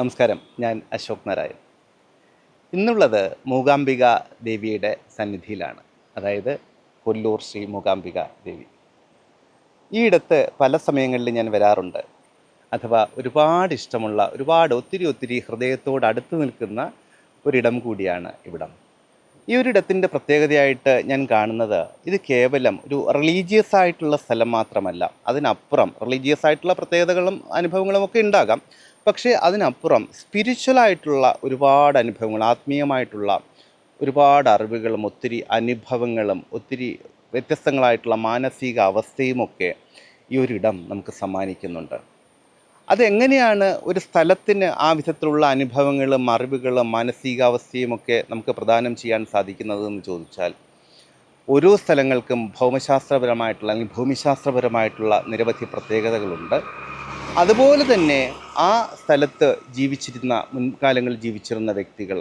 നമസ്കാരം. ഞാൻ അശോക് നാരായൺ. ഇന്നുള്ളത് മൂകാംബിക ദേവിയുടെ സന്നിധിയിലാണ്. അതായത് കൊല്ലൂർ ശ്രീ മൂകാംബിക ദേവി. ഈയിടത്ത് പല സമയങ്ങളിൽ ഞാൻ വരാറുണ്ട്. അഥവാ ഒരുപാട് ഇഷ്ടമുള്ള ഒരുപാട് ഒത്തിരി ഒത്തിരി ഹൃദയത്തോട് അടുത്ത് നിൽക്കുന്ന ഒരിടം കൂടിയാണ് ഇവിടം. ഈ ഒരിടത്തിന്റെ പ്രത്യേകതയായിട്ട് ഞാൻ കാണുന്നത് ഇത് കേവലം ഒരു റിലീജിയസ് ആയിട്ടുള്ള സ്ഥലം മാത്രമല്ല. അതിനപ്പുറം റിലീജിയസ് ആയിട്ടുള്ള പ്രത്യേകതകളും അനുഭവങ്ങളും ഒക്കെ ഉണ്ടാകാം. പക്ഷേ അതിനപ്പുറം സ്പിരിച്വലായിട്ടുള്ള ഒരുപാട് അനുഭവങ്ങൾ ആത്മീയമായിട്ടുള്ള ഒരുപാട് അറിവുകളും ഒത്തിരി അനുഭവങ്ങളും ഒത്തിരി വ്യത്യസ്തങ്ങളായിട്ടുള്ള മാനസിക അവസ്ഥയുമൊക്കെ ഈ ഒരിടം നമുക്ക് സമ്മാനിക്കുന്നുണ്ട്. അതെങ്ങനെയാണ് ഒരു സ്ഥലത്തിന് ആ വിധത്തിലുള്ള അനുഭവങ്ങളും അറിവുകളും മാനസികാവസ്ഥയുമൊക്കെ നമുക്ക് പ്രദാനം ചെയ്യാൻ സാധിക്കുന്നത് എന്ന് ചോദിച്ചാൽ ഓരോ സ്ഥലങ്ങൾക്കും ഭൗമശാസ്ത്രപരമായിട്ടുള്ള അല്ലെങ്കിൽ ഭൂമിശാസ്ത്രപരമായിട്ടുള്ള നിരവധി പ്രത്യേകതകളുണ്ട്. അതുപോലെ തന്നെ ആ സ്ഥലത്ത് ജീവിച്ചിരുന്ന മുൻകാലങ്ങളിൽ ജീവിച്ചിരുന്ന വ്യക്തികൾ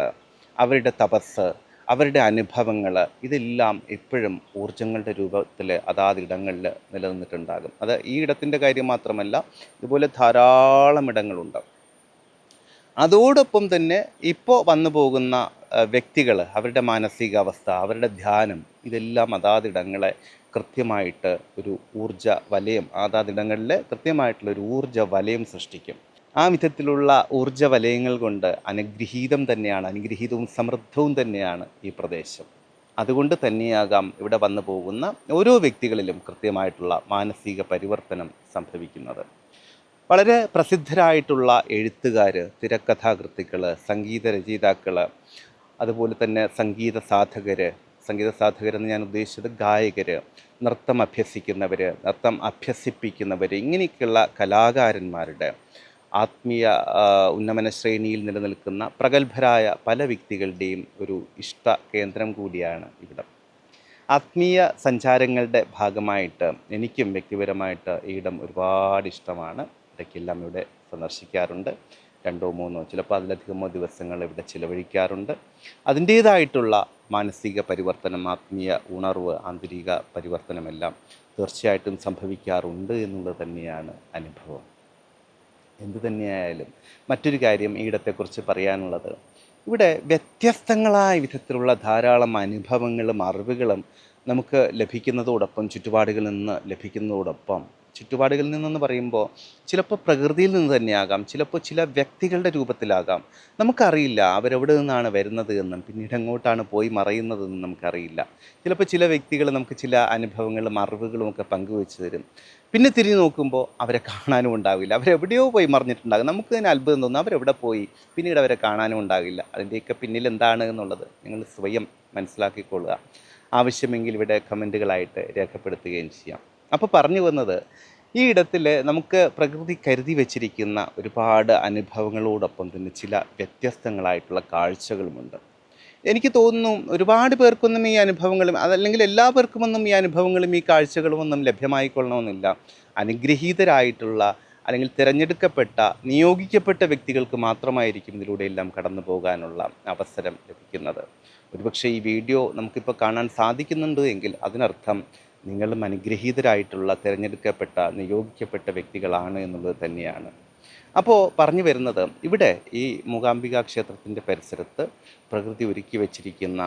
അവരുടെ തപസ് അവരുടെ അനുഭവങ്ങൾ ഇതെല്ലാം എപ്പോഴും ഊർജങ്ങളുടെ രൂപത്തിൽ അതാതിടങ്ങളിൽ നിലനിന്നിട്ടുണ്ടാകും. അത് ഈ ഇടത്തിന്റെ കാര്യം മാത്രമല്ല ഇതുപോലെ ധാരാളം ഇടങ്ങളുണ്ട്. അതോടൊപ്പം തന്നെ ഇപ്പോൾ വന്നു പോകുന്ന വ്യക്തികൾ അവരുടെ മാനസികാവസ്ഥ അവരുടെ ധ്യാനം ഇതെല്ലാം അതാതിടങ്ങളെ കൃത്യമായിട്ട് ഒരു ഊർജ വലയം അതാതിടങ്ങളിൽ കൃത്യമായിട്ടുള്ള ഒരു ഊർജ വലയം സൃഷ്ടിക്കും. ആ വിധത്തിലുള്ള ഊർജ വലയങ്ങൾ കൊണ്ട് അനുഗ്രഹീതം തന്നെയാണ് അനുഗ്രഹീതവും സമൃദ്ധവും തന്നെയാണ് ഈ പ്രദേശം. അതുകൊണ്ട് തന്നെയാകാം ഇവിടെ വന്നു പോകുന്ന ഓരോ വ്യക്തികളിലും കൃത്യമായിട്ടുള്ള മാനസിക പരിവർത്തനം സംഭവിക്കുന്നത്. വളരെ പ്രസിദ്ധരായിട്ടുള്ള എഴുത്തുകാർ തിരക്കഥാകൃത്തുക്കൾ സംഗീത രചയിതാക്കൾ അതുപോലെ തന്നെ സംഗീത സാധകർ സംഗീത സാധകരെന്ന് ഞാൻ ഉദ്ദേശിച്ചത് ഗായകർ നൃത്തം അഭ്യസിക്കുന്നവർ നൃത്തം അഭ്യസിപ്പിക്കുന്നവർ ഇങ്ങനെയൊക്കെയുള്ള കലാകാരന്മാരുടെ ആത്മീയ ഉന്നമന ശ്രേണിയിൽ നിലനിൽക്കുന്ന പ്രഗത്ഭരായ പല വ്യക്തികളുടെയും ഒരു ഇഷ്ട കേന്ദ്രം കൂടിയാണ് ഇവിടം. ആത്മീയ സഞ്ചാരങ്ങളുടെ ഭാഗമായിട്ട് എനിക്കും വ്യക്തിപരമായിട്ട് ഈ ഇടം ഒരുപാട് ഇഷ്ടമാണ്. ഇടയ്ക്കെല്ലാം ഇവിടെ സന്ദർശിക്കാറുണ്ട്. രണ്ടോ മൂന്നോ ചിലപ്പോൾ അതിലധികമോ ദിവസങ്ങൾ ഇവിടെ ചിലവഴിക്കാറുണ്ട്. അതിന്റേതായിട്ടുള്ള മാനസിക പരിവർത്തനം ആത്മീയ ഉണർവ് ആന്തരിക പരിവർത്തനമെല്ലാം തീർച്ചയായിട്ടും സംഭവിക്കാറുണ്ട് എന്നുള്ളത് തന്നെയാണ് അനുഭവം. എന്തു തന്നെയായാലും മറ്റൊരു കാര്യം ഈ ഇടത്തെക്കുറിച്ച് പറയാനുള്ളത്. ഇവിടെ വ്യത്യസ്തങ്ങളായ വിധത്തിലുള്ള ധാരാളം അനുഭവങ്ങളും അറിവുകളും നമുക്ക് ലഭിക്കുന്നതോടൊപ്പം ചുറ്റുപാടുകളിൽ നിന്ന് ലഭിക്കുന്നതോടൊപ്പം ചുറ്റുപാടുകളിൽ നിന്നെന്ന് പറയുമ്പോൾ ചിലപ്പോൾ പ്രകൃതിയിൽ നിന്ന് തന്നെയാകാം ചിലപ്പോൾ ചില വ്യക്തികളുടെ രൂപത്തിലാകാം. നമുക്കറിയില്ല അവരെവിടെ നിന്നാണ് വരുന്നത് എന്നും പിന്നീട് എങ്ങോട്ടാണ് പോയി മറയുന്നതെന്നും നമുക്കറിയില്ല. ചിലപ്പോൾ ചില വ്യക്തികൾ നമുക്ക് ചില അനുഭവങ്ങളും അറിവുകളും ഒക്കെ പങ്കുവെച്ച് തരും. പിന്നെ തിരിഞ്ഞു നോക്കുമ്പോൾ അവരെ കാണാനും ഉണ്ടാവില്ല. അവരെവിടെയോ പോയി മറിഞ്ഞിട്ടുണ്ടാകും. നമുക്ക് തന്നെ അത്ഭുതം തോന്നും അവരെവിടെ പോയി പിന്നീട് അവരെ കാണാനും ഉണ്ടാകില്ല അതിന്റെയൊക്കെ പിന്നിൽ എന്താണ് എന്നുള്ളത് നിങ്ങൾ സ്വയം മനസ്സിലാക്കിക്കൊള്ളുക. ആവശ്യമെങ്കിൽ ഇവിടെ കമന്റുകളായിട്ട് രേഖപ്പെടുത്തുകയും ചെയ്യാം. അപ്പോൾ പറഞ്ഞു വന്നത് ഈ ഇടത്തിൽ നമുക്ക് പ്രകൃതി കരുതി വച്ചിരിക്കുന്ന ഒരുപാട് അനുഭവങ്ങളോടൊപ്പം തന്നെ ചില വ്യത്യസ്തങ്ങളായിട്ടുള്ള കാഴ്ചകളുമുണ്ട്. എനിക്ക് തോന്നുന്നു ഒരുപാട് പേർക്കൊന്നും ഈ അനുഭവങ്ങളും അതല്ലെങ്കിൽ എല്ലാ പേർക്കുമൊന്നും ഈ അനുഭവങ്ങളും ഈ കാഴ്ചകളും ഒന്നും ലഭ്യമായിക്കൊള്ളണമെന്നില്ല. അനുഗ്രഹീതരായിട്ടുള്ള അല്ലെങ്കിൽ തിരഞ്ഞെടുക്കപ്പെട്ട നിയോഗിക്കപ്പെട്ട വ്യക്തികൾക്ക് മാത്രമായിരിക്കും ഇതിലൂടെ എല്ലാം കടന്നു പോകാനുള്ള അവസരം ലഭിക്കുന്നത്. ഒരുപക്ഷെ ഈ വീഡിയോ നമുക്കിപ്പോൾ കാണാൻ സാധിക്കുന്നുണ്ട് എങ്കിൽ അതിനർത്ഥം നിങ്ങളും അനുഗ്രഹീതരായിട്ടുള്ള തിരഞ്ഞെടുക്കപ്പെട്ട നിയോഗിക്കപ്പെട്ട വ്യക്തികളാണ് എന്നുള്ളത് തന്നെയാണ്. അപ്പോൾ പറഞ്ഞു വരുന്നത് ഇവിടെ ഈ മൂകാംബിക ക്ഷേത്രത്തിന്റെ പരിസരത്ത് പ്രകൃതി ഒരുക്കി വച്ചിരിക്കുന്ന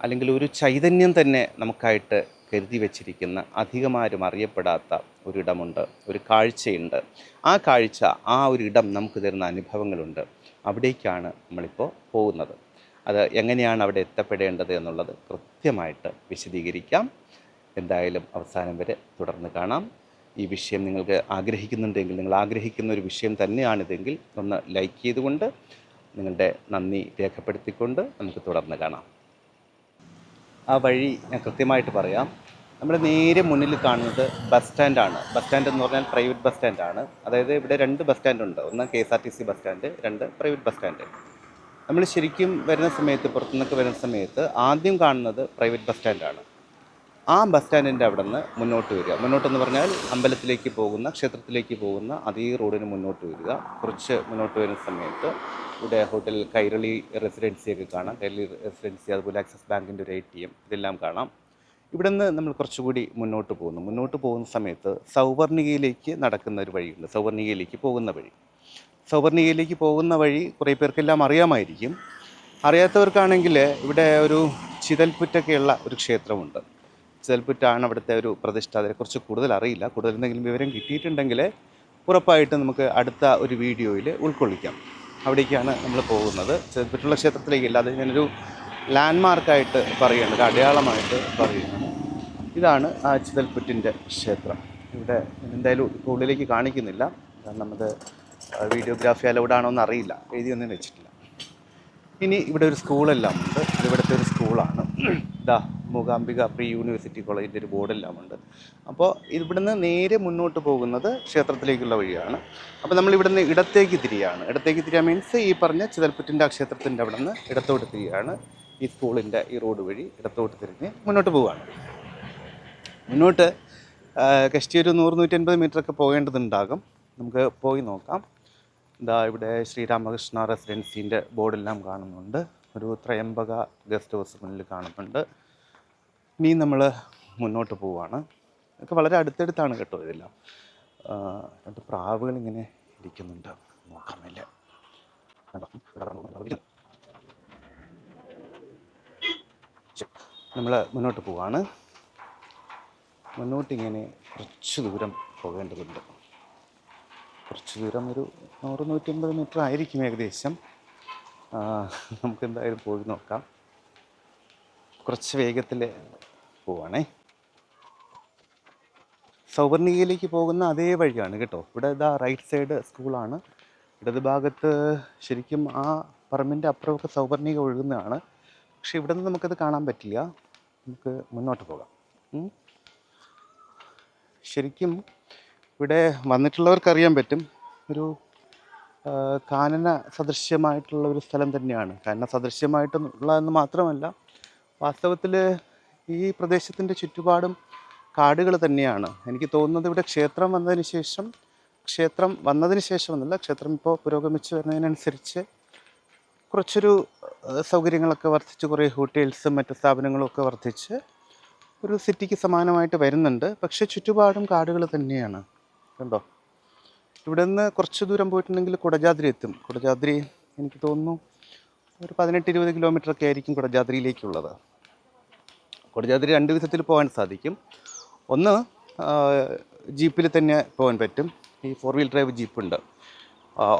അല്ലെങ്കിൽ ഒരു ചൈതന്യം തന്നെ നമുക്കായിട്ട് കരുതി വച്ചിരിക്കുന്ന അധികമാരും അറിയപ്പെടാത്ത ഒരിടമുണ്ട് ഒരു കാഴ്ചയുണ്ട്. ആ കാഴ്ച ആ ഒരു ഇടം നമുക്ക് തരുന്ന അനുഭവങ്ങളുണ്ട്. അവിടേക്കാണ് നമ്മളിപ്പോൾ പോകുന്നത്. അത് എങ്ങനെയാണ് അവിടെ എത്തപ്പെടേണ്ടത് എന്നുള്ളത് കൃത്യമായിട്ട് വിശദീകരിക്കാം. എന്തായാലും അവസാനം വരെ തുടർന്ന് കാണാം. ഈ വിഷയം നിങ്ങൾക്ക് ആഗ്രഹിക്കുന്നുണ്ടെങ്കിൽ നിങ്ങൾ ആഗ്രഹിക്കുന്ന ഒരു വിഷയം തന്നെയാണിതെങ്കിൽ ഒന്ന് ലൈക്ക് ചെയ്തുകൊണ്ട് നിങ്ങളുടെ നന്ദി രേഖപ്പെടുത്തിക്കൊണ്ട് നമുക്ക് തുടർന്ന് കാണാം. ആ വഴി ഞാൻ കൃത്യമായിട്ട് പറയാം. നമ്മുടെ നേരെ മുന്നിൽ കാണുന്നത് ബസ് സ്റ്റാൻഡാണ്. ബസ് സ്റ്റാൻഡ് എന്ന് പറഞ്ഞാൽ പ്രൈവറ്റ് ബസ് സ്റ്റാൻഡാണ്. അതായത് ഇവിടെ രണ്ട് ബസ് സ്റ്റാൻഡുണ്ട്. ഒന്ന് K S R T C bus stand രണ്ട് പ്രൈവറ്റ് ബസ് സ്റ്റാൻഡ്. നമ്മൾ ശരിക്കും വരുന്ന സമയത്ത് പുറത്തുനിന്നൊക്കെ വരുന്ന സമയത്ത് ആദ്യം കാണുന്നത് പ്രൈവറ്റ് ബസ് സ്റ്റാൻഡാണ്. ആ ബസ് സ്റ്റാൻഡിന്റെ അവിടെ നിന്ന് മുന്നോട്ട് വരിക. മുന്നോട്ടെന്ന് പറഞ്ഞാൽ അമ്പലത്തിലേക്ക് പോകുന്ന ക്ഷേത്രത്തിലേക്ക് പോകുന്ന അതേ റോഡിന് മുന്നോട്ട് വരിക. കുറച്ച് മുന്നോട്ട് വരുന്ന സമയത്ത് ഇവിടെ ഹോട്ടൽ കൈരളി റെസിഡൻസിയൊക്കെ കാണാം. കൈരളി റെസിഡൻസി അതുപോലെ ആക്സിസ് ബാങ്കിന്റെ ഒരു എ ടി എം ഇതെല്ലാം കാണാം. ഇവിടെ നിന്ന് നമ്മൾ കുറച്ചുകൂടി മുന്നോട്ട് പോകുന്നു. മുന്നോട്ട് പോകുന്ന സമയത്ത് സൗവർണികയിലേക്ക് നടക്കുന്ന ഒരു വഴിയുണ്ട്. സൗവർണികയിലേക്ക് പോകുന്ന വഴി. സൗവർണികയിലേക്ക് പോകുന്ന വഴി കുറേ പേർക്കെല്ലാം അറിയാമായിരിക്കും. അറിയാത്തവർക്കാണെങ്കിൽ ഇവിടെ ഒരു ചിതൽപുറ്റൊക്കെയുള്ള ഒരു ക്ഷേത്രമുണ്ട്. ചിതൽപുറ്റാണ് അവിടുത്തെ ഒരു പ്രതിഷ്ഠ. അതിനെക്കുറിച്ച് കൂടുതൽ അറിയില്ല. കൂടുതൽ എന്തെങ്കിലും വിവരം കിട്ടിയിട്ടുണ്ടെങ്കിൽ ഉറപ്പായിട്ടും നമുക്ക് അടുത്ത ഒരു വീഡിയോയിൽ ഉൾക്കൊള്ളിക്കാം. അവിടേക്കാണ് നമ്മൾ പോകുന്നത്. ചിതൽപുറ്റുള്ള ക്ഷേത്രത്തിലേക്കല്ല അത് ഞാനൊരു ലാൻഡ്മാർക്കായിട്ട് പറയുകയാണ് ഒരു അടയാളമായിട്ട് പറയുകയാണ്. ഇതാണ് ആ ചിതൽപുറ്റിന്റെ ക്ഷേത്രം. ഇവിടെ എന്തായാലും ഉള്ളിലേക്ക് കാണിക്കുന്നില്ല. കാരണം അത് വീഡിയോഗ്രാഫി അലൗഡ് എന്ന് അറിയില്ല എഴുതിയൊന്നും വെച്ചിട്ടില്ല. ഇനി ഇവിടെ ഒരു സ്കൂളെല്ലാം ഉണ്ട്. ഇവിടുത്തെ ഒരു സ്കൂളാണ്. ഇതാ മൂകാംബിക പ്രീ യൂണിവേഴ്സിറ്റി കോളേജിന്റെ ഒരു ബോർഡെല്ലാം ഉണ്ട് അപ്പോൾ ഇവിടുന്ന് നേരെ മുന്നോട്ട് പോകുന്നത് ക്ഷേത്രത്തിലേക്കുള്ള വഴിയാണ്. അപ്പോൾ നമ്മൾ ഇവിടുന്ന് ഇടത്തേക്ക് തിരിയാണ്. ഇടത്തേക്ക് തിരിയാൻ മീൻസ് ഈ പറഞ്ഞ ചിതൽപ്പുറ്റിന്റെ ആ ക്ഷേത്രത്തിന്റെ അവിടെ നിന്ന് ഇടത്തോട്ട് തിരിയാണ്. ഈ സ്കൂളിന്റെ ഈ റോഡ് വഴി ഇടത്തോട്ട് തിരിഞ്ഞ് മുന്നോട്ട് പോവുകയാണ്. മുന്നോട്ട് കഷ്ടി ഒരു നൂറ് നൂറ്റൻപത് മീറ്റർ ഒക്കെ പോകേണ്ടതുണ്ടാകും. നമുക്ക് പോയി നോക്കാം. ഇതാ ഇവിടെ ശ്രീരാമകൃഷ്ണ റെസിഡൻസിന്റെ ബോർഡെല്ലാം കാണുന്നുണ്ട്. ഒരു ത്രയംബക ഗസ്റ്റ് ഹൗസ് മുന്നിൽ കാണുന്നുണ്ട്. ഇനി നമ്മൾ മുന്നോട്ട് പോവുകയാണ് ഇതൊക്കെ വളരെ അടുത്തടുത്താണ് കേട്ടോ ഇതെല്ലാം. രണ്ട് പ്രാവുകൾ ഇങ്ങനെ ഇരിക്കുന്നുണ്ട്. നോക്കാമില്ല. നമ്മൾ മുന്നോട്ട് പോവാണ്. മുന്നോട്ടിങ്ങനെ കുറച്ച് ദൂരം പോകേണ്ടതുണ്ട്. കുറച്ച് ദൂരം ഒരു നൂറ് നൂറ്റമ്പത് മീറ്റർ ആയിരിക്കും ഏകദേശം. നമുക്കെന്തായാലും പോയി നോക്കാം. കുറച്ച് വേഗത്തിൽ പോവാണേ. സൗവർണികയിലേക്ക് പോകുന്ന അതേ വഴിയാണ് കേട്ടോ. ഇവിടെ ഇതാ റൈറ്റ് സൈഡ് സ്കൂളാണ് ഇടത് ഭാഗത്ത് ശരിക്കും ആ പറമ്പിന്റെ അപ്പുറമൊക്കെ സൗവർണിക ഒഴുകുന്നതാണ്. പക്ഷെ ഇവിടെ നിന്ന് നമുക്കത് കാണാൻ പറ്റില്ല. നമുക്ക് മുന്നോട്ട് പോകാം. ശരിക്കും ഇവിടെ വന്നിട്ടുള്ളവർക്കറിയാൻ പറ്റും. ഒരു കാനന സദൃശ്യമായിട്ടുള്ള ഒരു സ്ഥലം തന്നെയാണ്. കാനന സദൃശ്യമായിട്ടുള്ള എന്ന് മാത്രമല്ല വാസ്തവത്തിൽ ഈ പ്രദേശത്തിന്റെ ചുറ്റുപാടും കാടുകൾ തന്നെയാണ്. എനിക്ക് തോന്നുന്നത് ഇവിടെ ക്ഷേത്രം വന്നതിന് ശേഷം ക്ഷേത്രം വന്നതിന് ശേഷം എന്നല്ല ക്ഷേത്രം ഇപ്പോൾ പുരോഗമിച്ച് വരുന്നതിനനുസരിച്ച് കുറച്ചൊരു സൗകര്യങ്ങളൊക്കെ വർദ്ധിച്ച് കുറേ ഹോട്ടൽസും മറ്റു സ്ഥാപനങ്ങളും ഒക്കെ വർദ്ധിച്ച് ഒരു സിറ്റിക്ക് സമാനമായിട്ട് വരുന്നുണ്ട്. പക്ഷേ ചുറ്റുപാടും കാടുകൾ തന്നെയാണ്. കണ്ടോ? ഇവിടെ നിന്ന് കുറച്ച് ദൂരം പോയിട്ടുണ്ടെങ്കിൽ കുടജാദ്രി എത്തും. കുടജാദ്രി എനിക്ക് തോന്നുന്നു ഒരു പതിനെട്ട് ഇരുപത് കിലോമീറ്റർ ഒക്കെ ആയിരിക്കും കുടജാദ്രിയിലേക്കുള്ളത്. കുടജാദ്രി രണ്ട് വിധത്തിൽ പോകാൻ സാധിക്കും. ഒന്ന് ജീപ്പിൽ തന്നെ പോകാൻ പറ്റും. ഈ ഫോർ വീൽ ഡ്രൈവ് ജീപ്പുണ്ട്.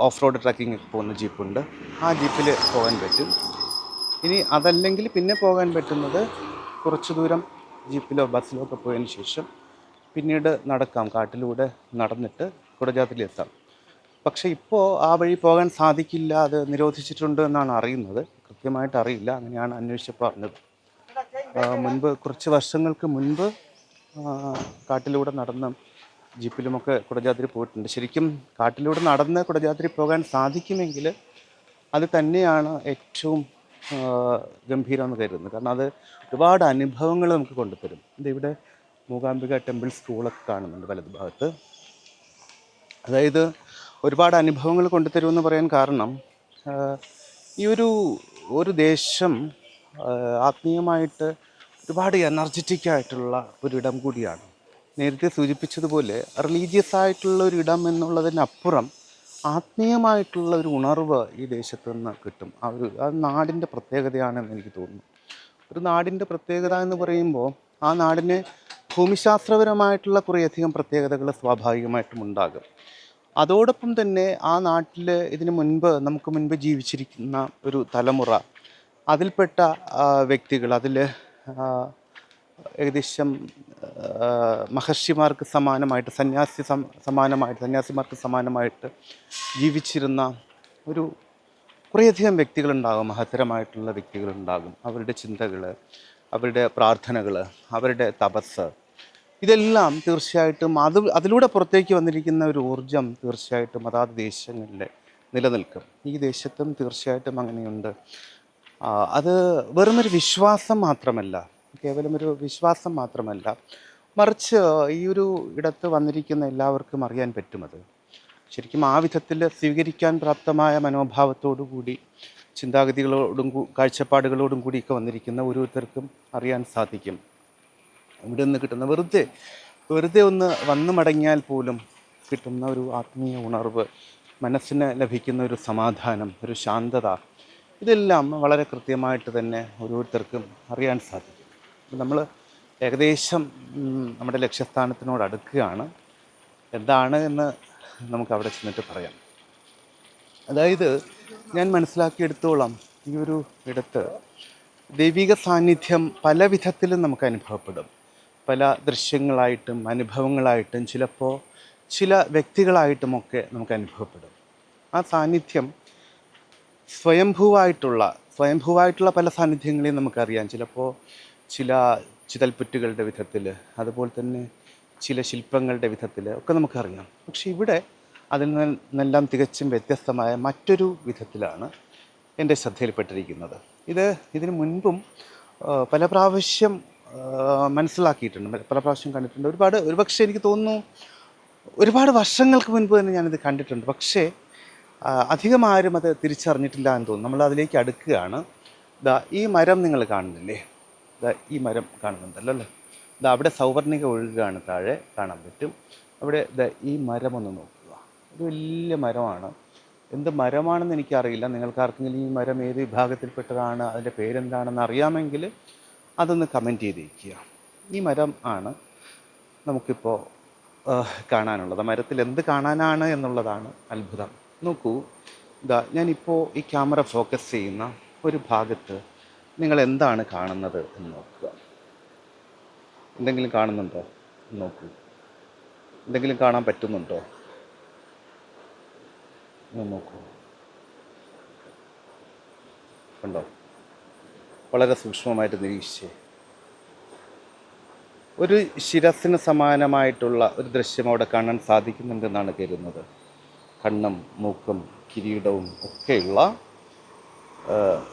ഓഫ് റോഡ് ട്രക്കിംഗ് പോകുന്ന ജീപ്പുണ്ട്. ആ ജീപ്പിൽ പോകാൻ പറ്റും. ഇനി അതല്ലെങ്കിൽ പിന്നെ പോകാൻ പറ്റുന്നത് കുറച്ച് ദൂരം ജീപ്പിലോ ബസ്സിലോ ഒക്കെ പോയതിന് ശേഷം പിന്നീട് നടക്കാം. കാട്ടിലൂടെ നടന്നിട്ട് കുടജാത്തിലെത്താം പക്ഷേ ഇപ്പോൾ ആ വഴി പോകാൻ സാധിക്കില്ല അത് നിരോധിച്ചിട്ടുണ്ട് എന്നാണ് അറിയുന്നത്. കൃത്യമായിട്ട് അറിയില്ല. അങ്ങനെയാണ് അന്വേഷിച്ചപ്പോൾ അറിഞ്ഞത്. മുൻപ് കുറച്ച് വർഷങ്ങൾക്ക് മുൻപ് കാട്ടിലൂടെ നടന്ന് ജീപ്പിലുമൊക്കെ കുടജാദ്രി പോയിട്ടുണ്ട്. ശരിക്കും കാട്ടിലൂടെ നടന്ന് കുടജാദ്രി പോകാൻ സാധിക്കുമെങ്കിൽ അത് തന്നെയാണ് ഏറ്റവും ഗംഭീരമെന്ന് ഗംഭീരം കരുതുന്നത്. കാരണം അത് ഒരുപാട് അനുഭവങ്ങൾ നമുക്ക് കൊണ്ടുതരും. ഇവിടെ മൂകാംബിക ടെമ്പിൾ സ്കൂളൊക്കെ കാണുന്നുണ്ട് വലത് ഭാഗത്ത് അതായത് ഒരുപാട് അനുഭവങ്ങൾ കൊണ്ടുതരുമെന്ന് പറയാൻ കാരണം ഈ ഒരു ഒരു ദേശം ആത്മീയമായിട്ട് ഒരുപാട് എനർജറ്റിക് ആയിട്ടുള്ള ഒരിടം കൂടിയാണ്. നേരത്തെ സൂചിപ്പിച്ചതുപോലെ റിലീജിയസ് ആയിട്ടുള്ള ഒരു ഇടം എന്നുള്ളതിനപ്പുറം ആത്മീയമായിട്ടുള്ള ഒരു ഉണർവ് ഈ ദേശത്തു നിന്ന് കിട്ടും. ആ ഒരു ആ നാടിന്റെ പ്രത്യേകതയാണെന്ന് എനിക്ക് തോന്നുന്നു. ഒരു നാടിന്റെ പ്രത്യേകത എന്ന് പറയുമ്പോൾ ആ നാടിന് ഭൂമിശാസ്ത്രപരമായിട്ടുള്ള കുറേയധികം പ്രത്യേകതകൾ സ്വാഭാവികമായിട്ടും ഉണ്ടാകും. അതോടൊപ്പം തന്നെ ആ നാട്ടിൽ ഇതിനു മുൻപ് നമുക്ക് മുൻപ് ജീവിച്ചിരിക്കുന്ന ഒരു തലമുറ അതിൽപ്പെട്ട വ്യക്തികൾ അതിൽ ഏകദേശം മഹർഷിമാർക്ക് സമാനമായിട്ട് സന്യാസി സമാനമായിട്ട് സന്യാസിമാർക്ക് സമാനമായിട്ട് ജീവിച്ചിരുന്ന ഒരു കുറേയധികം വ്യക്തികളുണ്ടാകും. മഹത്തരമായിട്ടുള്ള വ്യക്തികളുണ്ടാകും. അവരുടെ ചിന്തകൾ അവരുടെ പ്രാർത്ഥനകൾ അവരുടെ തപസ്. ഇതെല്ലാം തീർച്ചയായിട്ടും അത് അതിലൂടെ പുറത്തേക്ക് വന്നിരിക്കുന്ന ഒരു ഊർജം തീർച്ചയായിട്ടും അതാത് ദേശങ്ങളിൽ നിലനിൽക്കും. ഈ ദേശത്തും തീർച്ചയായിട്ടും അങ്ങനെയുണ്ട്. അത് വെറുമൊരു വിശ്വാസം മാത്രമല്ല കേവലം ഒരു വിശ്വാസം മാത്രമല്ല. മറിച്ച് ഈ ഒരു ഇടത്ത് വന്നിരിക്കുന്ന എല്ലാവർക്കും അറിയാൻ പറ്റുമത് ശരിക്കും ആ വിധത്തിൽ സ്വീകരിക്കാൻ പ്രാപ്തമായ മനോഭാവത്തോടു കൂടി ചിന്താഗതികളോടും കാഴ്ചപ്പാടുകളോടും കൂടിയൊക്കെ വന്നിരിക്കുന്ന ഓരോരുത്തർക്കും അറിയാൻ സാധിക്കും. ഇവിടെ നിന്ന് കിട്ടുന്ന വെറുതെ വെറുതെ ഒന്ന് വന്നു മടങ്ങിയാൽ പോലും കിട്ടുന്ന ഒരു ആത്മീയ ഉണർവ് മനസ്സിന് ലഭിക്കുന്ന ഒരു സമാധാനം ഒരു ശാന്തത ഇതെല്ലാം വളരെ കൃത്യമായിട്ട് തന്നെ ഓരോരുത്തർക്കും അറിയാൻ സാധിക്കും. നമ്മൾ ഏകദേശം നമ്മുടെ ലക്ഷ്യസ്ഥാനത്തിനോട് അടുക്കുകയാണ്. എന്താണ് എന്ന് നമുക്ക് അവിടെ ചെന്നിട്ട് പറയാം. അതായത് ഞാൻ മനസ്സിലാക്കിയെടുത്തോളം ഈ ഒരു ഇടത്ത് ദൈവിക സാന്നിധ്യം പല വിധത്തിലും നമുക്ക് അനുഭവപ്പെടും. പല ദൃശ്യങ്ങളായിട്ടും അനുഭവങ്ങളായിട്ടും ചിലപ്പോൾ ചില വ്യക്തികളായിട്ടുമൊക്കെ നമുക്ക് അനുഭവപ്പെടും. ആ സാന്നിധ്യം സ്വയംഭൂവായിട്ടുള്ള സ്വയംഭൂവായിട്ടുള്ള പല സാന്നിധ്യങ്ങളെയും നമുക്കറിയാം. ചിലപ്പോൾ ചില ചിതൽപ്പുറ്റുകളുടെ വിധത്തിൽ അതുപോലെ തന്നെ ചില ശില്പങ്ങളുടെ വിധത്തിൽ ഒക്കെ നമുക്കറിയാം. പക്ഷെ ഇവിടെ അതിൽ നിന്നെല്ലാം തികച്ചും വ്യത്യസ്തമായ മറ്റൊരു വിധത്തിലാണ് എന്റെ ശ്രദ്ധയിൽപ്പെട്ടിരിക്കുന്നത്. ഇത് ഇതിനു മുൻപും പല പ്രാവശ്യം മനസ്സിലാക്കിയിട്ടുണ്ട്. പല പ്രാവശ്യം കണ്ടിട്ടുണ്ട്. ഒരുപാട് ഒരുപക്ഷെ എനിക്ക് തോന്നുന്നു ഒരുപാട് വർഷങ്ങൾക്ക് മുൻപ് തന്നെ ഞാനിത് കണ്ടിട്ടുണ്ട്. പക്ഷേ അധികം ആരും അത് തിരിച്ചറിഞ്ഞിട്ടില്ല എന്ന് തോന്നുന്നു. നമ്മൾ അതിലേക്ക് അടുക്കുകയാണ്. ദാ ഈ മരം നിങ്ങൾ കാണുന്നില്ലേ? ദാ ഈ മരം കാണുന്നുണ്ടല്ലോ അല്ലേ? ദാ അവിടെ സൗവർണിക ഒഴുകുകയാണ് താഴെ കാണാൻ പറ്റും. അവിടെ ദാ ഈ മരം ഒന്ന് നോക്കുക. ഒരു വലിയ മരമാണ്. എന്ത് മരമാണെന്ന് എനിക്കറിയില്ല. നിങ്ങൾക്ക് ആർക്കെങ്കിലും ഈ മരം ഏത് വിഭാഗത്തിൽപ്പെട്ടതാണ് അതിന്റെ പേരെന്താണെന്ന് അറിയാമെങ്കിൽ അതൊന്ന് കമന്റ് ചെയ്തിരിക്കുക. ഈ മരം ആണ് നമുക്കിപ്പോൾ കാണാനുള്ളത്. മരത്തിൽ എന്ത് കാണാനാണ് എന്നുള്ളതാണ് അത്ഭുതം. നോക്കൂ. ഇതാ ഞാനിപ്പോൾ ഈ ക്യാമറ ഫോക്കസ് ചെയ്യുന്ന ഒരു ഭാഗത്ത് നിങ്ങൾ എന്താണ് കാണുന്നത് എന്ന് നോക്കുക. എന്തെങ്കിലും കാണുന്നുണ്ടോ? നോക്കൂ. എന്തെങ്കിലും കാണാൻ പറ്റുന്നുണ്ടോ? നോക്കൂ. കണ്ടോ? വളരെ സൂക്ഷ്മമായിട്ട് നിരീക്ഷിച്ചേ. ഒരു ശിരസിന് സമാനമായിട്ടുള്ള ഒരു ദൃശ്യം അവിടെ കാണാൻ സാധിക്കുന്നുണ്ടെന്നാണ് കരുതുന്നത്. കണ്ണും മൂക്കും കിരീടവും ഒക്കെയുള്ള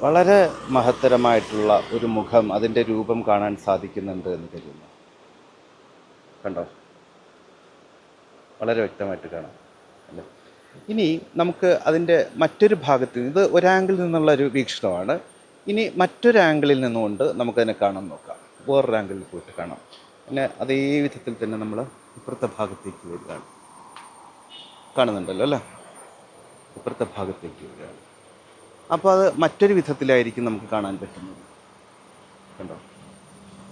വളരെ മഹത്തരമായിട്ടുള്ള ഒരു മുഖം അതിന്റെ രൂപം കാണാൻ സാധിക്കുന്നുണ്ട് എന്ന് കരുതുന്നു. കണ്ടോ? വളരെ വ്യക്തമായിട്ട് കാണാം. അല്ലേ? ഇനി നമുക്ക് അതിന്റെ മറ്റൊരു ഭാഗത്ത് ഇത് ഒരാംഗിളിൽ നിന്നുള്ള ഒരു വീക്ഷണമാണ്. ഇനി മറ്റൊരു ആംഗിളിൽ നിന്നുകൊണ്ട് നമുക്കതിനെ കാണാൻ നോക്കാം. വേറൊരു ആംഗിളിൽ പോയിട്ട് കാണാം. പിന്നെ അതേ വിധത്തിൽ തന്നെ നമ്മൾ ഇപ്പുറത്തെ ഭാഗത്തേക്ക് വരികയാണ്. കാണുന്നുണ്ടല്ലോ അല്ലേ? ഇപ്പുറത്തെ ഭാഗത്തേക്ക് വരികയാണ്. അപ്പോൾ അത് മറ്റൊരു വിധത്തിലായിരിക്കും നമുക്ക് കാണാൻ പറ്റുന്നത്. കണ്ടോ?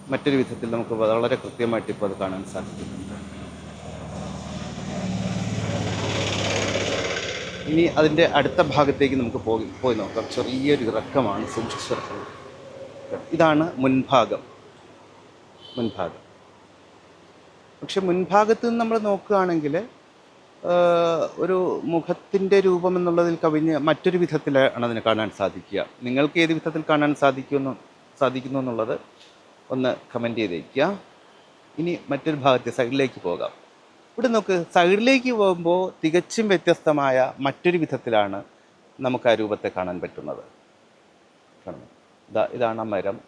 മറ്റൊരു വിധത്തിൽ നമുക്ക് വളരെ കൃത്യമായിട്ട് ഇപ്പോൾ അത് കാണാൻ സാധിക്കുന്നുണ്ട്. ഇനി അതിന്റെ അടുത്ത ഭാഗത്തേക്ക് നമുക്ക് പോയി പോയി നോക്കാം. ചെറിയൊരു ഇറക്കമാണ് സൂക്ഷിച്ചിറക്കം ഇതാണ് മുൻഭാഗം. മുൻഭാഗം. പക്ഷെ മുൻഭാഗത്ത് നിന്ന് നമ്മൾ നോക്കുകയാണെങ്കിൽ ഒരു മുഖത്തിന്റെ രൂപം എന്നുള്ളതിൽ കവിഞ്ഞ് മറ്റൊരു വിധത്തിലാണ് അതിനെ കാണാൻ സാധിക്കുക. നിങ്ങൾക്ക് ഏത് വിധത്തിൽ കാണാൻ സാധിക്കുമെന്ന് സാധിക്കുന്നു എന്നുള്ളത് ഒന്ന് കമന്റ് ചെയ്തേക്കുക. ഇനി മറ്റൊരു ഭാഗത്തെ സൈഡിലേക്ക് പോകാം. ഇവിടെ നോക്ക് സൈഡിലേക്ക് പോകുമ്പോൾ തികച്ചും വ്യത്യസ്തമായ മറ്റൊരു വിധത്തിലാണ് നമുക്ക് ആ രൂപത്തെ കാണാൻ പറ്റുന്നത്. ഇതാണ് മരം.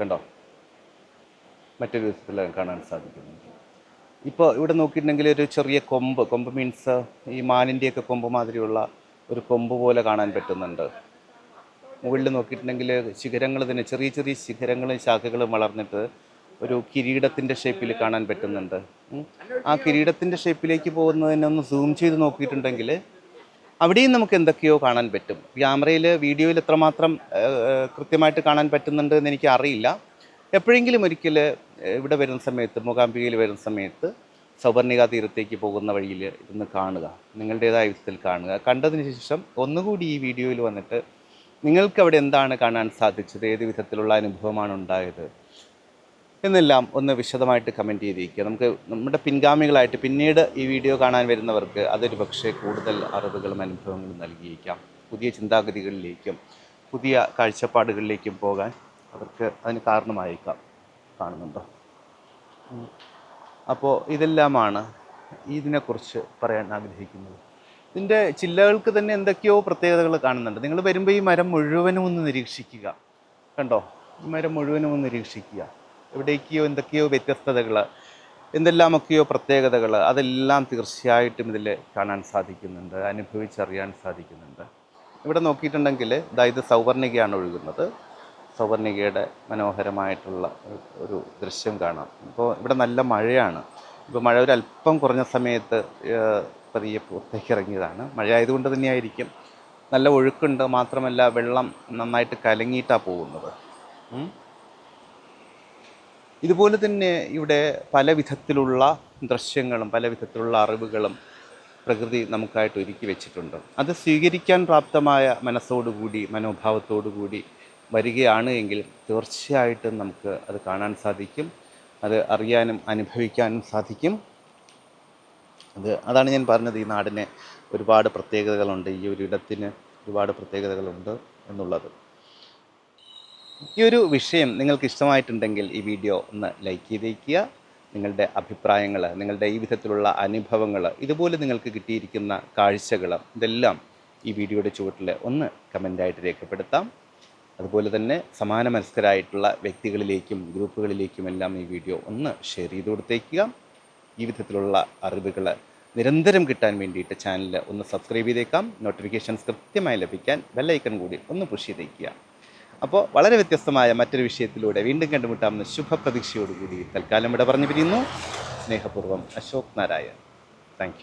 കണ്ടോ? മറ്റൊരു വിധത്തിൽ കാണാൻ സാധിക്കുന്നുണ്ട് ഇപ്പോൾ ഇവിടെ നോക്കിയിട്ടുണ്ടെങ്കിൽ ഒരു ചെറിയ കൊമ്പ് കൊമ്പ് മീൻസ് ഈ മാനിന്റെയൊക്കെ കൊമ്പ് മാതിരിയുള്ള ഒരു കൊമ്പ് പോലെ കാണാൻ പറ്റുന്നുണ്ട്. മുകളിൽ നോക്കിയിട്ടുണ്ടെങ്കിൽ ശിഖരങ്ങൾ തന്നെ ചെറിയ ചെറിയ ശിഖരങ്ങളും ശാഖകളും വളർന്നിട്ട് ഒരു കിരീടത്തിന്റെ ഷേപ്പിൽ കാണാൻ പറ്റുന്നുണ്ട്. ആ കിരീടത്തിന്റെ ഷേപ്പിലേക്ക് പോകുന്നതിനെ ഒന്ന് സൂം ചെയ്ത് നോക്കിയിട്ടുണ്ടെങ്കിൽ അവിടെയും നമുക്ക് എന്തൊക്കെയോ കാണാൻ പറ്റും. ക്യാമറയിൽ വീഡിയോയിൽ എത്രമാത്രം കൃത്യമായിട്ട് കാണാൻ പറ്റുന്നുണ്ട് എന്ന് എനിക്ക് അറിയില്ല. എപ്പോഴെങ്കിലും ഒരിക്കൽ ഇവിടെ വരുന്ന സമയത്ത് മൂകാംബികയിൽ വരുന്ന സമയത്ത് സൗവർണിക തീരത്തേക്ക് പോകുന്ന വഴിയിൽ ഇതൊന്ന് കാണുക നിങ്ങളുടേതായ വിധത്തിൽ കാണുക. കണ്ടതിന് ശേഷം ഒന്നുകൂടി ഈ വീഡിയോയിൽ വന്നിട്ട് നിങ്ങൾക്ക് അവിടെ എന്താണ് കാണാൻ സാധിച്ചത് ഏത് വിധത്തിലുള്ള അനുഭവമാണ് ഉണ്ടായത് എന്നെല്ലാം ഒന്ന് വിശദമായിട്ട് കമന്റ് ചെയ്തിരിക്കുക. നമുക്ക് നമ്മുടെ പിൻഗാമികളായിട്ട് പിന്നീട് ഈ വീഡിയോ കാണാൻ വരുന്നവർക്ക് അതൊരു പക്ഷേ കൂടുതൽ അറിവുകളും അനുഭവങ്ങളും നൽകിയിരിക്കാം. പുതിയ ചിന്താഗതികളിലേക്കും പുതിയ കാഴ്ചപ്പാടുകളിലേക്കും പോകാൻ അവർക്ക് അതിന് കാരണമായേക്കാം കാണുന്നുണ്ടോ? അപ്പോൾ ഇതെല്ലാമാണ് ഇതിനെക്കുറിച്ച് പറയാൻ ആഗ്രഹിക്കുന്നത്. ഇതിന്റെ ചില്ലകൾക്ക് തന്നെ എന്തൊക്കെയോ പ്രത്യേകതകൾ കാണുന്നുണ്ട്. നിങ്ങൾ വരുമ്പോൾ ഈ മരം മുഴുവനും ഒന്ന് നിരീക്ഷിക്കുക. കണ്ടോ? ഈ മരം മുഴുവനും ഒന്ന് നിരീക്ഷിക്കുക. എവിടേക്കോ എന്തൊക്കെയോ വ്യത്യസ്തതകൾ എന്തെല്ലാമൊക്കെയോ പ്രത്യേകതകൾ അതെല്ലാം തീർച്ചയായിട്ടും ഇതിൽ കാണാൻ സാധിക്കുന്നുണ്ട് അനുഭവിച്ചറിയാൻ സാധിക്കുന്നുണ്ട്. ഇവിടെ നോക്കിയിട്ടുണ്ടെങ്കിൽ ഇതായത് സൗവർണികയാണ് ഒഴുകുന്നത്. സൗവർണികയുടെ മനോഹരമായിട്ടുള്ള ഒരു- ദൃശ്യം കാണാം. ഇപ്പോൾ ഇവിടെ നല്ല മഴയാണ്. ഇപ്പോൾ മഴ ഒരു അല്പം കുറഞ്ഞ സമയത്ത് പതിയെ പുറത്തേക്ക് ഇറങ്ങിയതാണ്. മഴ ആയതുകൊണ്ട് തന്നെയായിരിക്കും. നല്ല ഒഴുക്കുണ്ട്. മാത്രമല്ല വെള്ളം നന്നായിട്ട് കലങ്ങിയിട്ടാണ് പോകുന്നത്. ഇതുപോലെ തന്നെ ഇവിടെ പല വിധത്തിലുള്ള ദൃശ്യങ്ങളും പല വിധത്തിലുള്ള അറിവുകളും പ്രകൃതി നമുക്കായിട്ട് ഒരുക്കി വെച്ചിട്ടുണ്ട്. അത് സ്വീകരിക്കാൻ പ്രാപ്തമായ മനസ്സോടുകൂടി മനോഭാവത്തോടുകൂടി വരികയാണ് എങ്കിൽ തീർച്ചയായിട്ടും നമുക്ക് അത് കാണാൻ സാധിക്കും. അത് അറിയാനും അനുഭവിക്കാനും സാധിക്കും. അത് അതാണ് ഞാൻ പറഞ്ഞത് ഈ നാടിന് ഒരുപാട് പ്രത്യേകതകളുണ്ട്. ഈ ഒരു ഇടത്തിന് ഒരുപാട് പ്രത്യേകതകളുണ്ട് എന്നുള്ളത്. ഈ ഒരു വിഷയം നിങ്ങൾക്ക് ഇഷ്ടമായിട്ടുണ്ടെങ്കിൽ ഈ വീഡിയോ ഒന്ന് ലൈക്ക് ചെയ്തേക്കുക. നിങ്ങളുടെ അഭിപ്രായങ്ങൾ നിങ്ങളുടെ ഈ വിധത്തിലുള്ള അനുഭവങ്ങൾ ഇതുപോലെ നിങ്ങൾക്ക് കിട്ടിയിരിക്കുന്ന കാഴ്ചകൾ ഇതെല്ലാം ഈ വീഡിയോയുടെ ചുവട്ടിൽ ഒന്ന് കമന്റായിട്ട് രേഖപ്പെടുത്താം. അതുപോലെ തന്നെ സമാന മനസ്കരായിട്ടുള്ള വ്യക്തികളിലേക്കും ഗ്രൂപ്പുകളിലേക്കും എല്ലാം ഈ വീഡിയോ ഒന്ന് ഷെയർ ചെയ്ത് കൊടുത്തേക്കുക. ഈ വിധത്തിലുള്ള അറിവുകൾ നിരന്തരം കിട്ടാൻ വേണ്ടിയിട്ട് ചാനൽ ഒന്ന് സബ്സ്ക്രൈബ് ചെയ്തേക്കാം. നോട്ടിഫിക്കേഷൻസ് കൃത്യമായി ലഭിക്കാൻ ബെല്ലൈക്കൺ കൂടി ഒന്ന് പുഷ് ചെയ്തേക്കുക. അപ്പോൾ വളരെ വ്യത്യസ്തമായ മറ്റൊരു വിഷയത്തിലൂടെ വീണ്ടും കണ്ടുമുട്ടാമെന്ന ശുഭപ്രതീക്ഷയോടുകൂടി തൽക്കാലം ഇവിടെ പറഞ്ഞു പിരിയുന്നു സ്നേഹപൂർവം അശോക് നാരായൺ. താങ്ക്